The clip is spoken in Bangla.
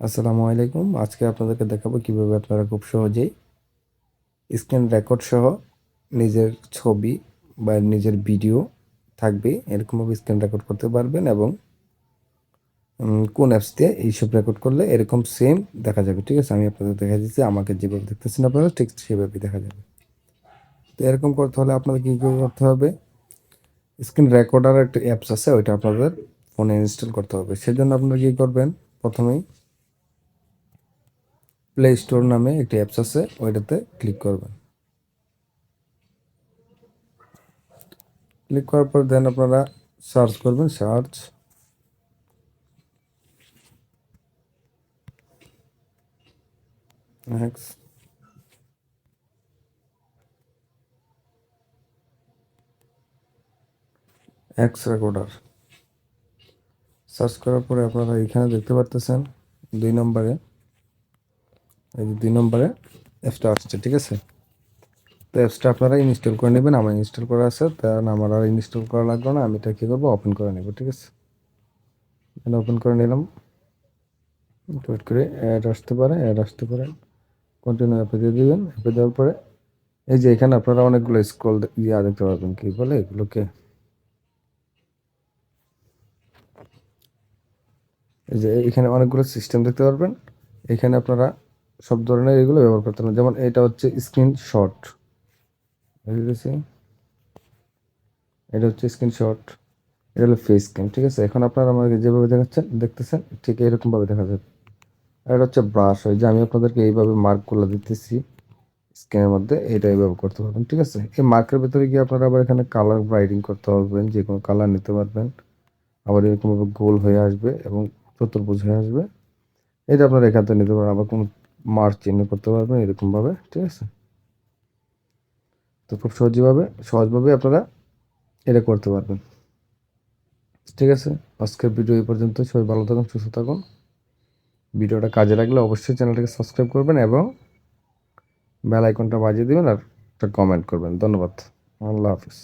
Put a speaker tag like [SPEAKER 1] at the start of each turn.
[SPEAKER 1] আসসালামু আলাইকুম। আজকে আপনাদেরকে দেখাবো কীভাবে আপনারা খুব সহজেই স্ক্রিন রেকর্ড সহ নিজের ছবি বা নিজের ভিডিও থাকবে, এরকমভাবে স্ক্রিন রেকর্ড করতে পারবেন এবং কোন অ্যাপস দিয়ে এইসব রেকর্ড করলে এরকম সেম দেখা যাবে। ঠিক আছে? আমি আপনাদের দেখা দিচ্ছি, আমাকে যেভাবে দেখতেছেন আপনারা, ঠিক সেভাবেই দেখা যাবে। তো এরকম করতে হলে আপনাদের কী করতে হবে? স্ক্রিন রেকর্ডার একটা অ্যাপস আছে, ওইটা আপনাদের ফোনে ইনস্টল করতে হবে। সেজন্য আপনারা কী করবেন? প্রথমেই প্লে স্টোর নামে একটি অ্যাপস আছে, ওইটাতে ক্লিক করবেন। ক্লিক করার পর দেন আপনারা সার্চ করবেন সার্চ এক্স রেকর্ডার সার্চ করার পরে আপনারা এখানে দেখতে পারতেছেন, দুই নম্বরে এই যে দুই নম্বরে অ্যাপসটা আসছে, ঠিক আছে? তো অ্যাপসটা আপনারা ইনস্টল করে নেবেন, আমার ইনস্টল করা আছে কারণ আমার আর ইনস্টল করা লাগবে না, আমি এটা কী করব? ওপেন করে নেব, ঠিক আছে? ওপেন করে নিলাম। ওয়েট করে অ্যাড আসতে পারে অ্যাড আসতে পারে। কন্টিনিউ অ্যাপে দিয়ে দেবেন অ্যাপে দেওয়ার পরে, এই যে এখানে আপনারা অনেকগুলো স্ক্রল ইয়া দেখতে পারবেন কী বলে এগুলোকে। এই যে এখানে অনেকগুলো সিস্টেম দেখতে পারবেন। এখানে আপনারা সব ধরনের এগুলো ব্যবহার করতে পারেন। যেমন এটা হচ্ছে স্ক্রিনশট বুঝেছি এটা হচ্ছে স্ক্রিনশট এটা হলো ফেস ক্যাম ঠিক আছে? এখন আপনারা আমাকে যেভাবে দেখাচ্ছেন, দেখতেছেন, ঠিক এরকমভাবে দেখা যাবে। আর এটা হচ্ছে ব্রাশ হয় যে আমি আপনাদেরকে এইভাবে মার্কগুলো দিতেছি স্ক্রিনের মধ্যে এটা এইভাবে করতে পারবেন, ঠিক আছে? এই মার্কের ভেতরে গিয়ে আপনারা আবার এখানে কালার ব্রাইডিং করতে পারবেন, যে কোনো কালার নিতে পারবেন। আবার এরকমভাবে গোল হয়ে আসবে এবং চতুর্ভুজ হয়ে আসবে। এটা আপনারা এখান থেকে নিতে পারেন, আবার কোনো মার্ক চিহ্ন করতে পারবেন এরকমভাবে, ঠিক আছে? তো খুব সহজভাবে সহজভাবে আপনারা এটা করতে পারবেন। ঠিক আছে? আজকের ভিডিও এই পর্যন্ত। সবাই ভালো থাকুন, সুস্থ থাকুন। ভিডিওটা কাজে লাগলে অবশ্যই চ্যানেলটাকে সাবস্ক্রাইব করবেন এবং বেল আইকনটা বাজিয়ে দেবেন আর একটা কমেন্ট করবেন। ধন্যবাদ। আল্লাহ হাফিজ।